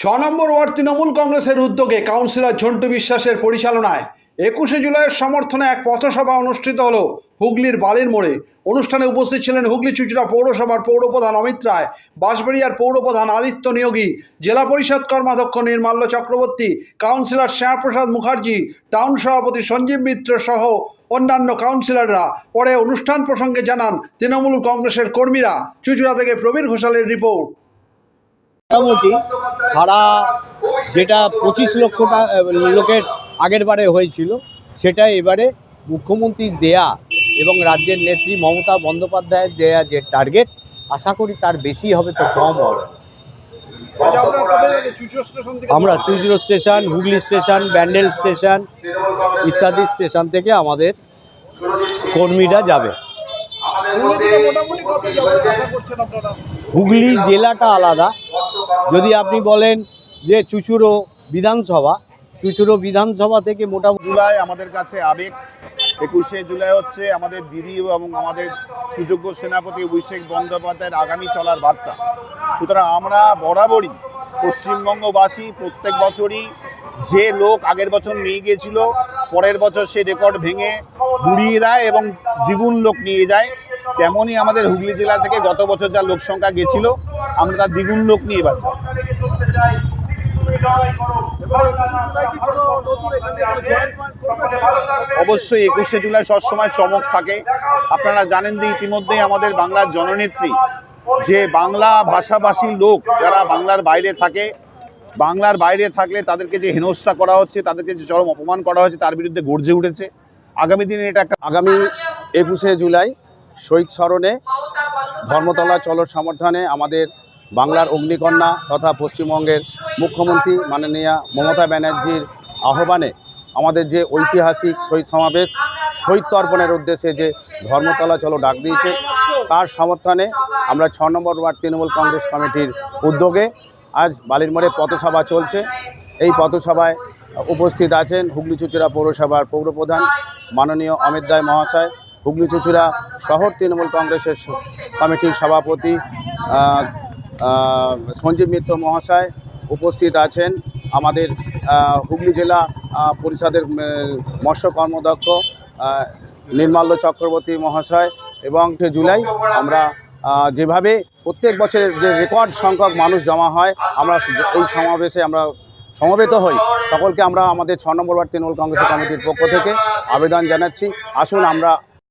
ছ নম্বর ওয়ার্ড তৃণমূল কংগ্রেসের উদ্যোগে কাউন্সিলর ঝন্টু বিশ্বাসের পরিচালনায় একুশে জুলাইয়ের সমর্থনে এক পথসভা অনুষ্ঠিত হলো হুগলির বালির মোড়ে। অনুষ্ঠানে উপস্থিত ছিলেন হুগলি চুচুড়া পৌরসভার পৌরপ্রধান অমিত রায়, বাঁশবাড়িয়ার পৌরপ্রধান আদিত্য নিয়োগী, জেলা পরিষদ কর্মাধ্যক্ষ নির্মাল্য চক্রবর্তী, কাউন্সিলর শ্যামাপ্রসাদ মুখার্জি, টাউন সভাপতি সঞ্জীব মিত্র সহ অন্যান্য কাউন্সিলররা। পরে অনুষ্ঠান প্রসঙ্গে জানান তৃণমূল কংগ্রেসের কর্মীরা। চুচুড়া থেকে প্রবীর ঘোষালের রিপোর্ট। মোটামুটি সারা যেটা পঁচিশ লক্ষ লোকের আগের বারে হয়েছিল সেটা এবারে মুখ্যমন্ত্রী দেয়া এবং রাজ্যের নেত্রী মমতা বন্দ্যোপাধ্যায়ের দেয়া যে টার্গেট আশা করি তার বেশি হবে তো কম হবে। আমরা চুইজরো station Hooghly station Bandel station ইত্যাদি স্টেশন থেকে আমাদের কর্মীরা যাবে। হুগলি জেলাটা আলাদা। যদি আপনি বলেন যে চুচুড়ো বিধানসভা চুচুড়ো বিধানসভা থেকে মোটামুটি জুলাই আমাদের কাছে আবেগ। একুশে জুলাই হচ্ছে আমাদের দিদি এবং আমাদের সুযোগ্য সেনাপতি অভিষেক বন্দ্যোপাধ্যায়ের আগামী চলার বার্তা। সুতরাং আমরা বরাবরই পশ্চিমবঙ্গবাসী প্রত্যেক বছরই যে লোক আগের বছর নিয়ে গিয়েছিল, পরের বছর সে রেকর্ড ভেঙে গুড়িয়ে দেয় এবং দ্বিগুণ লোক নিয়ে যায়, তেমনই আমাদের হুগলি জেলা থেকে গত বছর যা লোক সংখ্যা গেছিল আমরা তার দ্বিগুণ লোক নিয়ে এবার অবশ্যই একুশে জুলাই সবসময় চমক থাকে। আপনারা জানেন যে ইতিমধ্যেই আমাদের বাংলার জননেত্রী, যে বাংলা ভাষাভাষী লোক যারা বাংলার বাইরে থাকে, বাংলার বাইরে থাকলে তাদেরকে যে হেনস্থা করা হচ্ছে, তাদেরকে যে চরম অপমান করা হচ্ছে, তার বিরুদ্ধে গর্জে উঠেছে। আগামী দিনে এটা আগামী একুশে জুলাই শহীদ স্মরণে ধর্মতলা চলো সমর্থনে আমাদের বাংলার অগ্নিকন্যা তথা পশ্চিমবঙ্গের মুখ্যমন্ত্রী মাননীয়া মমতা ব্যানার্জির আহ্বানে আমাদের যে ঐতিহাসিক শহীদ সমাবেশ, শহীদ তর্পণের উদ্দেশ্যে যে ধর্মতলা চলো ডাক দিয়েছে, তার সমর্থনে আমরা ছ নম্বর ওয়ার্ড তৃণমূল কংগ্রেস কমিটির উদ্যোগে আজ বালির মোড়ে পথসভা চলছে। এই পথসভায় উপস্থিত আছেন হুগলি চুচুড়া পৌরসভার পৌরপ্রধান মাননীয় অমিত রায় মহাশয় হুগলি চুচুড়া শহর তৃণমূল কংগ্রেসের কমিটির সভাপতি সঞ্জীব মিত্র মহাশয় উপস্থিত আছেন। আমাদের হুগলি জেলা পরিষদের মৎস্য কর্মদক্ষ নির্মাল্য চক্রবর্তী মহাশয় এবং জুলাই আমরা যেভাবে প্রত্যেক বছরের যে রেকর্ড সংখ্যক মানুষ জমা হয়, আমরা এই সমাবেশে আমরা সমবেত হই। সকলকে আমরা আমাদের ছ নম্বর ওয়ার্ড তৃণমূল কংগ্রেস কমিটির পক্ষ থেকে আবেদন জানাচ্ছি। আসুন আমরা